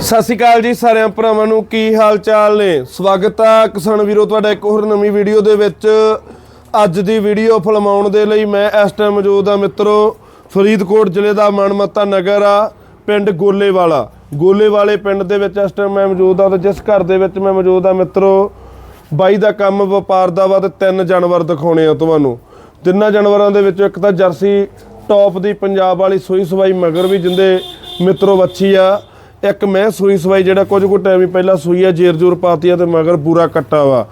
ਸਤਿ ਸ਼੍ਰੀ ਅਕਾਲ ਜੀ ਸਾਰਿਆਂ ਭਰਾਵਾਂ ਨੂੰ, ਕੀ ਹਾਲ ਚਾਲ ਨੇ? ਸਵਾਗਤ ਆ ਕਿਸਾਨ ਵੀਰੋ, ਤੁਹਾਡਾ ਇੱਕ ਹੋਰ ਨਵੀਂ ਵੀਡੀਓ ਦੇ ਵਿੱਚ। ਅੱਜ ਦੀ ਵੀਡੀਓ ਫਿਲਮਾਉਣ ਦੇ ਲਈ ਮੈਂ ਇਸ ਟਾਈਮ ਮੌਜੂਦ ਆ ਮਿੱਤਰੋ, ਫਰੀਦਕੋਟ ਜ਼ਿਲ੍ਹੇ ਦਾ ਮਨਮੱਤਾ ਨਗਰ ਆ, ਪਿੰਡ ਗੋਲੇਵਾਲਾ। ਗੋਲੇਵਾਲੇ ਪਿੰਡ ਦੇ ਵਿੱਚ ਇਸ ਟਾਈਮ ਮੈਂ ਮੌਜੂਦ ਆ ਤੇ ਜਿਸ ਘਰ ਦੇ ਵਿੱਚ ਮੈਂ ਮੌਜੂਦ ਆ ਮਿੱਤਰੋ, ਬਾਈ ਦਾ ਕੰਮ ਵਪਾਰ ਦਾ ਵਾ ਤੇ ਤਿੰਨ ਜਾਨਵਰ ਦਿਖਾਉਣੇ ਆ ਤੁਹਾਨੂੰ। ਤਿੰਨਾਂ ਜਾਨਵਰਾਂ ਦੇ ਵਿੱਚੋਂ ਇੱਕ ਤਾਂ ਜਰਸੀ ਟੌਪ ਦੀ ਪੰਜਾਬ ਵਾਲੀ ਸੂਈ ਸਵਾਈ ਮਗਰ ਵੀ ਜਿੰਦੇ ਮਿੱਤਰੋ ਵੱਛੀ ਆ। ਇੱਕ ਮੈਂ ਸੂਈ ਸਵਾਈ ਜਿਹੜਾ ਕੁਝ ਕੁ ਟਾਈਮ ਹੀ ਪਹਿਲਾਂ ਸੂਈ ਆ ਜੇਰ ਜੂਰ ਪਾਤੀ ਆ ਤੇ ਮਗਰ ਪੂਰਾ ਕੱਟਾ ਵਾ।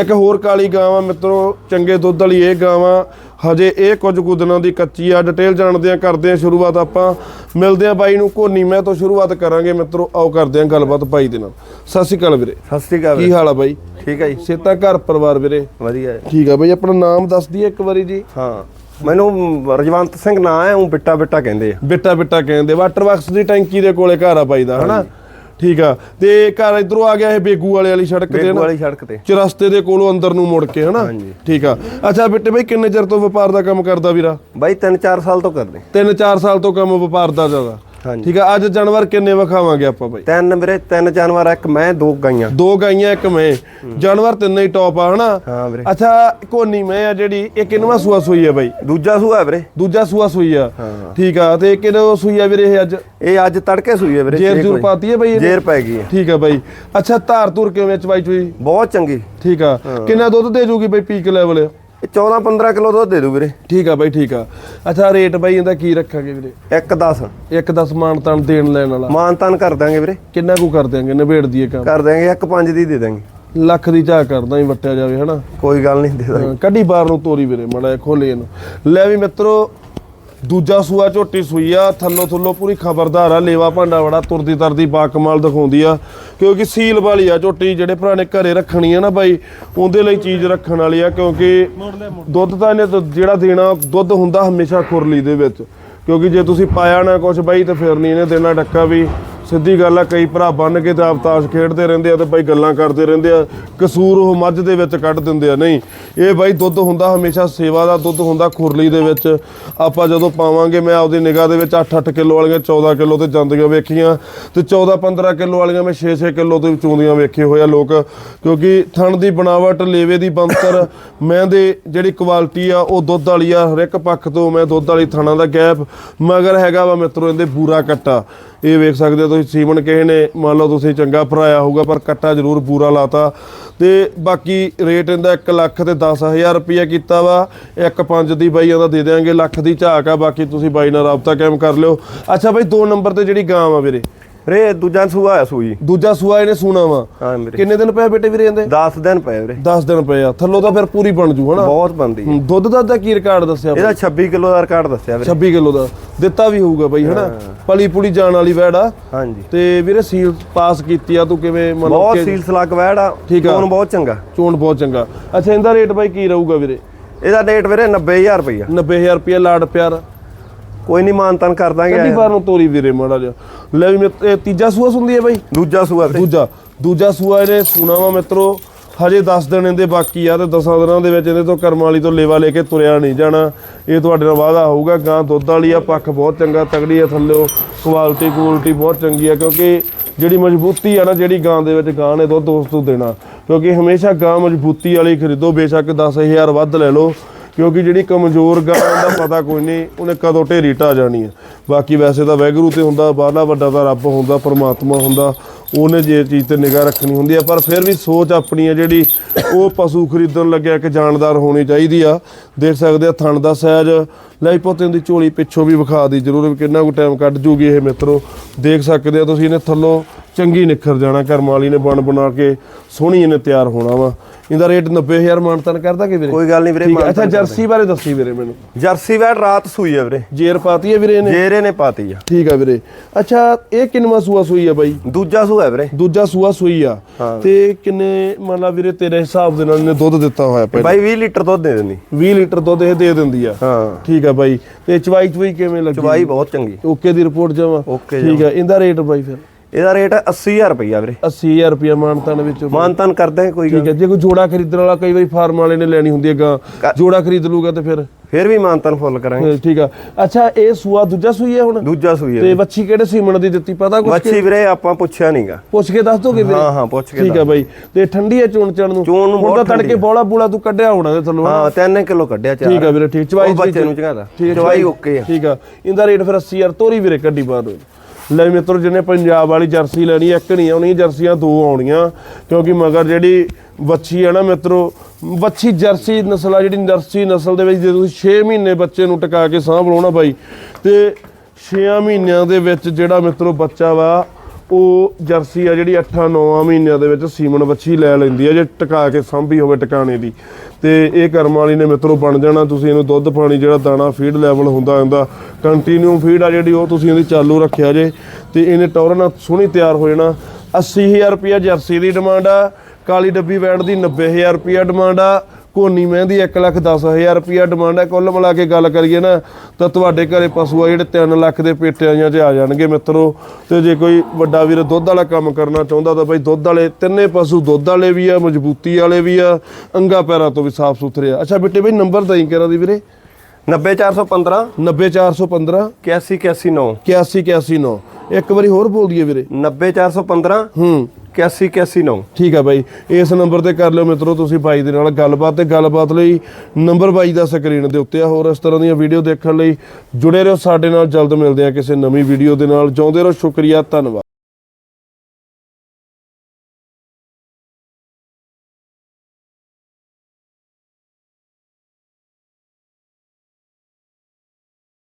ਇੱਕ ਹੋਰ ਕਾਲੀ ਗਾਂ ਵਾ ਮਿੱਤਰੋ ਚੰਗੇ ਦੁੱਧ ਵਾਲੀ ਇਹ ਗਾਂ ਵਾ ਹਜੇ ਇਹ ਕੁਝ ਕੁ ਦਿਨਾਂ ਦੀ ਕੱਚੀ ਆ। ਡਿਟੇਲ ਜਾਣਦੇ ਆ ਕਰਦੇ ਆ ਸ਼ੁਰੂਆਤ ਆਪਾਂ। ਮਿਲਦੇ ਆ ਬਾਈ ਨੂੰ ਕੋਨੀ ਮੈਂ ਤੋਂ ਸ਼ੁਰੂਆਤ ਕਰਾਂਗੇ ਮਿੱਤਰੋ। ਆਓ ਕਰਦੇ ਆ ਗੱਲਬਾਤ ਬਾਈ ਦੇ ਨਾਲ। ਸਤਿ ਸ਼੍ਰੀ ਅਕਾਲ ਵੀਰੇ। ਸਤਿ ਸ੍ਰੀ ਅਕਾਲ ਕੀ ਹਾਲ ਆ ਬਾਈ? ਠੀਕ ਹੈ ਜੀ। ਸੇਤਾ ਘਰ ਪਰਿਵਾਰ ਵੀਰੇ? ਵਧੀਆ। ਹੈ ਠੀਕ ਆ ਬਾਈ ਆਪਣਾ ਨਾਮ ਦੱਸ ਦਈਏ ਇੱਕ ਵਾਰੀ ਜੀ। ਹਾਂ। ਮੈਨੂੰ ਰਜਵੰਤ ਸਿੰਘ ਨਾਂ ਹੈ ਉਹ ਬਿੱਟਾ ਬਿੱਟਾ ਕਹਿੰਦੇ ਆ। ਬਿੱਟਾ ਬਿੱਟਾ ਕਹਿੰਦੇ ਵਾਟਰ ਬਾਕਸ ਦੀ ਟੈਂਕੀ ਦੇ ਕੋਲੇ ਘਰ ਆ ਬਾਈ ਦਾ ਹਨਾ? ਠੀਕ ਆ। ਤੇ ਘਰ ਇਧਰੋਂ ਆ ਗਿਆ ਇਹ ਬੇਗੂ ਵਾਲੇ ਵਾਲੀ ਸੜਕ ਤੇ ਬੇਗੂ ਨਾ ਵਾਲੀ ਸੜਕ ਤੇ। ਚਰਸਤੇ ਦੇ ਕੋਲੋਂ ਅੰਦਰ ਨੂੰ ਮੁੜ ਕੇ ਹਨਾ। ਠੀਕ ਆ। ਅੱਛਾ ਬਿੱਟੇ ਬਾਈ ਕਿੰਨੇ ਚਿਰ ਤੋਂ ਵਪਾਰ ਦਾ ਕੰਮ ਕਰਦਾ ਵੀਰਾ? ਬਾਈ 3-4 ਸਾਲ ਤੋਂ ਕਰਦੇ। 3-4 ਸਾਲ ਤੋਂ ਕੰਮ ਵਪਾਰ ਦਾ ਜ਼ਿਆਦਾ। ਠੀਕ ਆ ਅੱਜ ਜਾਨਵਰ ਕਿੰਨੇ ਵਿਖਾਵਾਂਗੇ ਆਪਾਂ ਬਾਈ? ਤਿੰਨ ਵੀਰੇ ਤਿੰਨ ਜਾਨਵਰ ਆ, ਇੱਕ ਮੈਂ ਦੋ ਗਾਈਆਂ। ਦੋ ਗਾਈਆਂ ਇੱਕ ਮੈਂ। ਜਾਨਵਰ ਤਿੰਨੇ ਹੀ ਟੌਪ ਆ ਹਨਾ? ਹਾਂ ਵੀਰੇ। ਅੱਛਾ ਕੋਨੀ ਮੈਂ ਆ ਜਿਹੜੀ ਇਹ ਕਿੰਨਵਾ ਸੂਆ ਸੂਈ ਆ ਬਾਈ? ਦੂਜਾ ਸੂਆ ਵੀਰੇ। ਦੂਜਾ ਸੂਆ ਸੂਈ ਆ। ਠੀਕ ਆ ਤੇ ਕਿਹੜਾ ਸੂਈ ਆ ਵੀਰੇ ਇਹ ਅੱਜ? ਇਹ ਅੱਜ ਤੜਕੇ ਸੂਈ ਹੈ ਵੀਰੇ ਜੇਰ ਜੂਰ। ਪਾਤੀ ਹੈ ਬਾਈ? ਜੇਰ ਪੈ ਗਈ ਠੀਕ ਆ ਬਾਈ। ਅੱਛਾ ਧਾਰ ਧੁਰ ਕਿਵੇਂ ਚਵਾਈ ਚੁਈ? ਬਹੁਤ ਚੰਗੀ। ਠੀਕ ਆ। ਕਿੰਨਾ ਦੁੱਧ ਦੇ ਜੂਗੀ ਬਾਈ ਪੀਕ ਲੈਵਲ ਇਹ 14-15 ਕਿਲੋ ਦੁੱਧ ਦੇ ਦੂ ਵੀਰੇ। ਠੀਕ ਆ ਬਾਈ ਠੀਕ ਆ। ਅੱਛਾ ਰੇਟ ਬਾਈ ਇਹਦਾ ਕੀ ਰੱਖਾਂਗੇ ਵੀਰੇ? 1-10 ਇੱਕ 10 ਮਾਨ ਤਾਨ ਦੇਣ ਲੈਣ ਵਾਲਾ। ਮਾਨਤਾਨ ਕਰ ਦਾਂਗੇ ਵੀਰੇ। ਕਿੰਨਾ ਕੁ ਕਰ ਦਿਆਂਗੇ? ਨਿਬੇੜ ਦੀਏ ਕੰਮ। ਕਰ ਦਾਂਗੇ 1-5 ਦੀ ਦੇ ਦਾਂਗੇ ਲੱਖ ਦੀ ਝਾਕ ਕਰਦਾ ਹੀ ਵਟਿਆ ਜਾਵੇ ਹਨਾ? ਕੋਈ ਗੱਲ ਨਹੀਂ ਦੇ ਦਾਂਗੇ। ਕੱਢੀ ਬਾਹਰ ਨੂੰ ਤੋਰੀ ਵੀਰੇ ਮੜਾ ਖੋਲੇ ਇਹਨੂੰ। ਲੈ ਵੀ ਮਿੱਤਰੋ ਦੂਜਾ ਸੂਆ ਝੋਟੀ ਸੂਈ ਆ, ਥੱਲੋ ਥੱਲੋ ਪੂਰੀ ਖਬਰਦਾਰ ਆ, ਲੇਵਾ ਭਾਂਡਾ ਬੜਾ ਤੁਰਦੀ ਤਰਦੀ ਬਾਕਮਾਲ ਦਿਖਾਉਂਦੀ ਆ। ਕਿਉਂਕਿ ਸੀਲ ਵਾਲੀ ਆ ਝੋਟੀ, ਜਿਹੜੇ ਭਰਾ ਨੇ ਘਰੇ ਰੱਖਣੀ ਆ ਨਾ ਬਾਈ, ਉਹਦੇ ਲਈ ਚੀਜ਼ ਰੱਖਣ ਵਾਲੀ ਆ, ਕਿਉਂਕਿ ਦੁੱਧ ਤਾਂ ਇਹਨੇ ਜਿਹੜਾ ਦੇਣਾ, ਦੁੱਧ ਹੁੰਦਾ ਹਮੇਸ਼ਾ ਖੁਰਲੀ ਦੇ ਵਿੱਚ। ਕਿਉਂਕਿ ਜੇ ਤੁਸੀਂ ਪਾਇਆ ਨਾ ਕੁਝ ਬਾਈ, ਤਾਂ ਫਿਰ ਨਹੀਂ ਇਹਨੇ ਦੇਣਾ ਡੱਕਾ ਵੀ। ਸਿੱਧੀ ਗੱਲ ਆ, ਕਈ ਭਰਾ ਬੰਨ ਕੇ ਤੇ ਆਪ ਖੇਡਦੇ ਰਹਿੰਦੇ ਆ ਤੇ ਬਾਈ ਗੱਲਾਂ ਕਰਦੇ ਰਹਿੰਦੇ ਆ, ਕਸੂਰ ਉਹ ਮੱਝ ਦੇ ਵਿੱਚ ਕੱਢ ਦਿੰਦੇ ਆ। ਨਹੀਂ, ਇਹ ਬਾਈ ਦੁੱਧ ਹੁੰਦਾ ਹਮੇਸ਼ਾ ਸੇਵਾ ਦਾ ਦੁੱਧ ਹੁੰਦਾ ਖੁਰਲੀ ਦੇ ਵਿੱਚ। ਆਪਾਂ ਜਦੋਂ ਪਾਵਾਂਗੇ, ਮੈਂ ਆਪਦੀ ਨਿਗਾਹ ਦੇ ਵਿੱਚ 8-8 ਕਿਲੋ ਵਾਲੀਆਂ 14 ਕਿਲੋ ਤੇ ਜਾਂਦੀਆਂ ਵੇਖੀਆਂ ਤੇ 14-15 ਕਿਲੋ ਵਾਲੀਆਂ ਮੈਂ 6-6 ਕਿਲੋ ਤੇ ਚੋਂਦੀਆਂ ਵੇਖੇ ਹੋਏ ਆ ਲੋਕ, ਕਿਉਂਕਿ ਥਣ ਦੀ ਬਣਾਵਟ, ਲੇਵੇ ਦੀ ਬੰਤਰ ਮੈਂ ਦੇ ਜਿਹੜੀ ਕੁਆਲਿਟੀ ਆ, ਉਹ ਦੁੱਧ ਵਾਲੀ ਆ ਹਰ ਇੱਕ ਪੱਖ ਤੋਂ ਮੈਂ ਦੁੱਧ ਵਾਲੀ ਥਣਾ ਦਾ ਗੈਪ, ਮਗਰ ਹੈਗਾ ਵਾ ਮਿੱਤਰੋ ਇਹਦੇ ਬੂਰਾ ਕੱਟਾ। ਇਹ ਵੇਖ ਸਕਦੇ ਹੋ ਤੁਸੀਂ, ਸੀਮਨ ਕਿਸੇ ਨੇ, ਮੰਨ ਲਓ ਤੁਸੀਂ ਚੰਗਾ ਭਰਾਇਆ ਹੋਊਗਾ, ਪਰ ਕੱਟਾ ਜ਼ਰੂਰ ਬੂਰਾ ਲਾਤਾ। ਤੇ ਬਾਕੀ ਰੇਟ ਇਹਦਾ 1 ਲੱਖ ਤੇ 10000 ਰੁਪਇਆ ਕੀਤਾ ਵਾ। ਇੱਕ ਪੰਜ ਦੀ ਬਾਈ ਇਹਦਾ ਦੇ ਦਿਆਂਗੇ, ਲੱਖ ਦੀ ਝਾਕ ਆ। ਬਾਕੀ ਤੁਸੀਂ ਬਾਈ ਨਾਲ ਰਾਬਤਾ ਕਾਇਮ ਕਰ ਲਿਓ। ਅੱਛਾ ਬਾਈ, ਦੋ ਨੰਬਰ ਤੇ ਜਿਹੜੀ ਗਾਂ ਆ ਵੀਰੇ। ਵੀਰੇ ਦੂਜਾ ਸੂਆ ਹੈ ਸੂਈ। ਦੂਜਾ ਸੂਆ ਇਹਨੇ ਸੂਣਾ ਵਾ। ਹਾਂ ਵੀਰੇ। ਕਿੰਨੇ ਦਿਨ ਪਏ ਬੇਟੇ ਵੀਰੇ ਇਹਦੇ? 10 ਦਿਨ ਪਏ ਵੀਰੇ। 10 ਦਿਨ ਪਏ ਆ। ਥੱਲੋਂ ਤਾਂ ਫਿਰ ਪੂਰੀ ਬਣ ਜੂ ਹਨਾ? ਬਹੁਤ ਬੰਦੀ ਹੂੰ, ਦੁੱਧ ਦਾ ਤਾਂ ਕੀ ਰਿਕਾਰਡ ਦੱਸਿਆ? ਇਹਦਾ 26 ਕਿਲੋ ਦਾ ਰਿਕਾਰਡ ਦੱਸਿਆ ਵੀਰੇ। 26 ਕਿਲੋ ਦਾ। ਦਿੱਤਾ ਵੀ ਹੋਊਗਾ ਬਾਈ ਹਨਾ? ਪਲੀ ਪੁਲੀ ਜਾਣ ਵਾਲੀ ਵੈੜ ਆ। ਹਾਂਜੀ। ਤੇ ਵੀਰੇ ਸੀਲ ਪਾਸ ਕੀਤੀ ਆ ਤੂੰ ਕਿਵੇਂ ਮਤਲਬ ਬਹੁਤ ਸੀਲ ਸਲੱਗ ਵੈੜ ਆ। ਆ। ਟੋਨ ਬਹੁਤ ਚੰਗਾ। ਚੋਣ ਬਹੁਤ ਚੰਗਾ। ਅੱਛਾ ਇਹਦਾ ਰੇਟ ਬਾਈ ਕੀ ਰਹੂਗਾ ਵੀਰੇ? ਇਹਦਾ ਰੇਟ ਵੀਰੇ 90000 ਰੁਪਈਆ। 90000 ਰੁਪਏ ਲਾੜ ਪਿਆਰ। ਕੋਈ ਨਹੀਂ ਮਾਨਤਨ ਕਰ ਕੱਢੀ ਦਾਂਗੇ ਬਾਰ ਨੂੰ ਤੋਰੀ ਵੀਰੇ ਮਾੜਾ ਜਿਹਾ। ਲੈ ਵੀ ਮਿੱਤ- ਇਹ ਤੀਜਾ ਸੂਆ ਸੁੰਦੀ ਹੈ ਬਾਈ? ਦੂਜਾ ਸੂਆ ਵੀਰੇ ਦੂਜਾ। ਦੂਜਾ ਸੂਆ ਇਹਨੇ ਸੁਣਾ ਵਾ ਮਿੱਤਰੋ। ਹਜੇ 10 ਦਿਨ ਇਹਦੇ ਬਾਕੀ ਆ ਤੇ 10 ਦਿਨਾਂ ਦੇ ਵਿੱਚ ਇਹਦੇ ਤੋਂ ਕਰਮ ਵਾਲੀ ਤੋਂ ਲੇਵਾ ਲੈ ਕੇ ਤੁਰਿਆ ਨਹੀਂ ਜਾਣਾ। ਇਹ ਤੁਹਾਡੇ ਨਾਲ ਵਾਅਦਾ ਹੋਊਗਾ ਗਾਂ ਦੁੱਧ ਵਾਲੀ ਆ ਪੱਖ ਬਹੁਤ ਚੰਗਾ ਤਗੜੀ ਆ ਥੱਲਿਓ ਕੁਆਲਿਟੀ ਕੁਆਲਿਟੀ ਬਹੁਤ ਚੰਗੀ ਆ ਕਿਉਂਕਿ ਜਿਹੜੀ ਮਜ਼ਬੂਤੀ ਆ ਨਾ ਜਿਹੜੀ ਗਾਂ ਦੇ ਵਿੱਚ ਗਾਂ ਨੇ ਦੁੱਧ ਉਸ ਤੋਂ ਦੇਣਾ। ਕਿਉਂਕਿ ਹਮੇਸ਼ਾ ਗਾਂ ਮਜ਼ਬੂਤੀ ਵਾਲੀ ਖਰੀਦੋ ਬੇਸ਼ੱਕ 10000 ਵੱਧ ਲੈ ਲਓ। ਕਿਉਂਕਿ ਜਿਹੜੀ ਕਮਜ਼ੋਰ ਗਾਂ ਦਾ ਪਤਾ ਕੋਈ ਨਹੀਂ, ਉਹਨੇ ਕਦੋਂ ਢੇਰੀ ਢਾ ਜਾਣੀ ਹੈ ਬਾਕੀ ਵੈਸੇ ਤਾਂ ਵੈਗਰੂ ਤੇ ਹੁੰਦਾ, ਬਾਹਲਾ ਵੱਡਾ ਤਾਂ ਰੱਬ ਹੁੰਦਾ, ਪਰਮਾਤਮਾ ਹੁੰਦਾ, ਉਹਨੇ ਜੇ ਚੀਜ਼ ਤੇ ਨਿਗਾਹ ਰੱਖਣੀ ਹੁੰਦੀ ਆ, ਪਰ ਫਿਰ ਵੀ ਸੋਚ ਆਪਣੀ ਆ ਜਿਹੜੀ, ਉਹ ਪਸ਼ੂ ਖਰੀਦਣ ਲੱਗਿਆ ਕਿ ਜਾਣਦਾਰ ਹੋਣੀ ਚਾਹੀਦੀ ਆ। ਦੇਖ ਸਕਦੇ ਆ ਥਣ ਦਾ ਸਾਈਜ਼ ਲੈ ਪੋਤੇ ਦੀ ਝੋਲੀ ਪਿੱਛੋਂ ਵੀ ਵਿਖਾ ਦੀ, ਜ਼ਰੂਰ ਵੀ ਕਿੰਨਾ ਕੁ ਟਾਈਮ ਕੱਢ ਜੂਗੀ ਇਹ ਮਿੱਤਰੋ। ਦੇਖ ਸਕਦੇ ਆ ਤੁਸੀਂ ਇਹਨੇ ਥੱਲੋਂ ਚੰਗੀ ਨਿਖਰ ਜਾਣਾ ਕਰਮ ਵਾਲੀ ਨੇ ਬਣ ਬਣਾ ਕੇ ਸੋਹਣੀ ਇਹਨੇ ਤਿਆਰ ਹੋਣਾ ਵਾ। ਇਹਦਾ ਰੇਟ 90000 ਮਾਨਤਨ ਕਰਦਾ ਕਿ ਵੀਰੇ? ਕੋਈ ਗੱਲ ਨਹੀਂ ਵੀਰੇ ਠੀਕ ਹੈ ਅੱਛਾ ਜਰਸੀ ਬਾਰੇ ਦੱਸੀ ਵੀਰੇ ਮੈਨੂੰ। ਜਰਸੀ ਵੈੜ ਰਾਤ ਸੂਈ ਆ ਵੀਰੇ। ਜੇਰ ਪਾਤੀ ਹੈ ਵੀਰੇ ਇਹਨੇ? ਜੇਰੇ ਨੇ ਪਾਤੀ ਆ। ਠੀਕ ਆ ਵੀਰੇ। ਅੱਛਾ ਇਹ ਕਿੰਨਵਾ ਸੂਆ ਸੂਈ ਆ ਬਾਈ? ਦੂਜਾ ਸੂਆ ਵੀਰੇ। ਦੂਜਾ ਸੂਆ ਸੂਈ ਆ। ਤੇ ਕਿੰਨੇ ਮੰਨ ਲਾ ਵੀਰੇ ਤੇਰੇ ਹਿਸਾਬ ਦੇ ਨਾਲ ਇਹਨੇ ਦੁੱਧ ਦਿੱਤਾ ਹੋਇਆ ਪਹਿਲਾਂ। ਬਾਈ 20 ਲੀਟਰ ਦੁੱਧ ਦੇ ਦਿੰਦੀ। 20 ਲੀਟਰ ਦੁੱਧ ਇਹ ਦੇ ਦਿੰਦੀ ਆ। ਹਾਂ। ਠੀਕ ਆ ਬਾਈ। ਤੇ ਚਵਾਈ ਚਵਾਈ ਕਿਵੇਂ ਲੱਗੀ? ਚਵਾਈ ਬਹੁਤ ਚੰਗੀ। ਓਕੇ ਦੀ ਰਿਪੋਰਟ ਜਾਵਾਂ Okay ਠੀਕ ਆ ਇਹਦਾ ਰੇਟ ਬਾਈ ਫਿਰ? ਇਹਦਾ ਰੇਟ 80000 ਰੁਪਈਆ ਵੀਰੇ। 80000 ਰੁਪਏ ਮਾਨਤਾਨ ਵਿੱਚ ਮਾਨਤਨ ਕਰਦੇ ਹਾਂ ਕੋਈ ਠੀਕ ਹੈ ਜੇ ਕੋਈ ਜੋੜਾ ਖਰੀਦਣ ਵਾਲਾ ਕਈ ਵਾਰੀ ਫਾਰਮ ਵਾਲੇ ਨੇ ਲੈਣੀ ਹੁੰਦੀ ਹੈ ਗਾਂ। ਕ- ਜੋੜਾ ਖਰੀਦ ਲੂਗਾ ਤੇ ਫਿਰ? ਫਿਰ ਵੀ ਮਾਨਤਨ ਫੁੱਲ ਕਰਾਂਗੇ। ਠੀਕ ਆ। ਅੱਛਾ ਇਹ ਸੂਆ ਦੂਜਾ ਸੂਈ ਹੈ ਹੁਣ? ਦੂਜਾ ਸੂਈ ਹੈ ਤੇ ਬੱਚੀ ਕਿਹੜੇ ਸੀਮਣ ਦੀ ਦਿੱਤੀ? ਪਤਾ ਕੁਛ ਮੱਛੀ ਵੀਰੇ ਆਪਾਂ ਪੁੱਛਿਆ ਨਹੀਂਗਾ ਪੁੱਛ ਕੇ ਦੱਸ ਦੋਗੇ ਵੀਰੇ? ਹਾਂ ਹਾਂ ਪੁੱਛ ਕੇ ਠੀਕ ਆ ਬਾਈ। ਤੇ ਠੰਡੀ ਹੈ ਚੋਣ ਚਣ ਨੂੰ? ਚੋਣ ਨੂੰ ਹੁਣ ਤਾਂ ਬਹੁਤ ਤੜਕੇ। ਬੋਲਾ ਬੂਲਾ ਤੂੰ ਕੱਢਿਆ ਹੋਣਾ ਤੇ ਥੱਲੋਂ ਹਾਂ 3 ਕਿਲੋ ਕੱਢਿਆ ਚਾਰ। ਠੀਕ ਆ ਵੀਰੇ ਠੀਕ। ਚਵਾਈ ਬੱਚੇ ਨੂੰ ਚਵਾਈ ਓਕੇ ਆ। ਠੀਕ ਆ। ਇਹਦਾ ਰੇਟ ਫਿਰ 80000 ਤੋਰੀ ਵੀਰੇ ਕੱਢੀ ਬਾਹਰ ਲੈ ਵੀ ਮਿੱਤਰੋ, ਜਿਹਨੇ ਪੰਜਾਬ ਵਾਲੀ ਜਰਸੀ ਲੈਣੀ, ਇੱਕ ਨਹੀਂ ਆਉਣੀ ਜਰਸੀਆਂ ਦੋ ਆਉਣੀਆਂ। ਕਿਉਂਕਿ ਮਗਰ ਜਿਹੜੀ ਵੱਛੀ ਹੈ ਨਾ ਮਿੱਤਰੋ, ਵੱਛੀ ਜਰਸੀ ਨਸਲ ਆ, ਜਿਹੜੀ ਜਰਸੀ ਨਸਲ ਦੇ ਵਿੱਚ ਜੇ ਤੁਸੀਂ 6 ਮਹੀਨੇ ਬੱਚੇ ਨੂੰ ਟਿਕਾ ਕੇ ਸਾਂਭ ਲਓ ਨਾ ਬਾਈ, ਤੇ 6 ਮਹੀਨਿਆਂ ਦੇ ਵਿੱਚ ਜਿਹੜਾ ਮਿੱਤਰੋ ਬੱਚਾ ਵਾ ਉਹ ਜਰਸੀ ਆ ਜਿਹੜੀ 8-9 ਮਹੀਨਿਆਂ ਦੇ ਵਿੱਚ ਸੀਮਨ ਵੱਛੀ ਲੈ ਲੈਂਦੀ ਆ, ਜੇ ਟਿਕਾ ਕੇ ਸਾਂਭੀ ਹੋਵੇ ਟਿਕਾਣੇ ਦੀ। ਤੇ ਇਹ ਕਰਮ ਵਾਲੀ ਨੇ ਮਿੱਤਰੋ ਬਣ ਜਾਣਾ, ਤੁਸੀਂ ਇਹਨੂੰ ਦੁੱਧ ਪਾਣੀ ਜਿਹੜਾ ਦਾਣਾ ਫੀਡ ਲੈਵਲ ਹੁੰਦਾ ਹੁੰਦਾ ਕੰਟੀਨਿਊ ਫੀਡ ਆ ਜਿਹੜੀ ਉਹ ਤੁਸੀਂ ਇਹਦੀ ਚਾਲੂ ਰੱਖਿਆ ਜੇ, ਤੇ ਇਹਨੇ ਟੌਰ ਨਾਲ ਸੋਹਣੀ ਤਿਆਰ ਹੋ ਜਾਣਾ। 80000 ਰੁਪਿਆ ਜਰਸੀ ਦੀ ਡਿਮਾਂਡ ਆ, ਕਾਲੀ ਡੱਬੀ ਵੈਟ ਦੀ 90000 ਰੁਪਿਆ ਡਿਮਾਂਡ ਆ ਕੋਨੀ ਮਹਿੰਦੀ 1 ਲੱਖ 10000 ਰੁਪਿਆ ਡਿਮਾਂਡ ਹੈ। ਕੁੱਲ ਮਿਲਾ ਕੇ ਗੱਲ ਕਰੀਏ ਨਾ ਤਾਂ ਤੁਹਾਡੇ ਘਰੇ ਪਸ਼ੂ ਆ ਜਿਹੜੇ 3 ਲੱਖ ਦੇ ਪੇਟਿਆਂ 'ਚ ਆ ਜਾਣਗੇ ਮਿੱਤਰੋ। ਤੇ ਜੇ ਕੋਈ ਵੱਡਾ ਵੀਰ ਦੁੱਧ ਵਾਲਾ ਕੰਮ ਕਰਨਾ ਚਾਹੁੰਦਾ ਤਾਂ ਬਈ ਦੁੱਧ ਵਾਲੇ ਤਿੰਨੇ ਪਸ਼ੂ ਦੁੱਧ ਵਾਲੇ ਵੀ ਆ ਮਜ਼ਬੂਤੀ ਵਾਲੇ ਵੀ ਆ ਅੰਗਾ ਪੈਰਾਂ ਤੋਂ ਵੀ ਸਾਫ਼ ਸੁਥਰੇ ਆ। ਅੱਛਾ ਬੇਟੇ ਬਈ ਨੰਬਰ ਦਈ ਕਰਾਂ ਦੀ ਵੀਰੇ? 90415 90415 81109 8189 ਇੱਕ ਵਾਰੀ ਹੋਰ ਬੋਲ ਦਈਏ ਵੀਰੇ। 90415 ਹੂੰ। 81109 ਠੀਕ ਆ ਬਾਈ, ਇਸ ਨੰਬਰ ਤੇ ਕਰ ਲਿਓ ਮਿੱਤਰੋ ਤੁਸੀਂ ਬਾਈ ਦੇ ਨਾਲ ਗੱਲਬਾਤ ਤੇ ਗੱਲਬਾਤ ਲਈ ਨੰਬਰ ਬਾਈ ਦਾ ਸਕਰੀਨ ਦੇ ਉੱਤੇ ਆ। ਹੋਰ ਇਸ ਤਰ੍ਹਾਂ ਦੀਆਂ ਵੀਡੀਓ ਦੇਖਣ ਲਈ ਜੁੜੇ ਰਹੋ ਸਾਡੇ ਨਾਲ, ਜਲਦ ਮਿਲਦੇ ਆ ਕਿਸੇ ਨਵੀਂ ਵੀਡੀਓ ਦੇ ਨਾਲ। ਜਿਉਂਦੇ ਰਹੋ, ਸ਼ੁਕਰੀਆ, ਧੰਨਵਾਦ।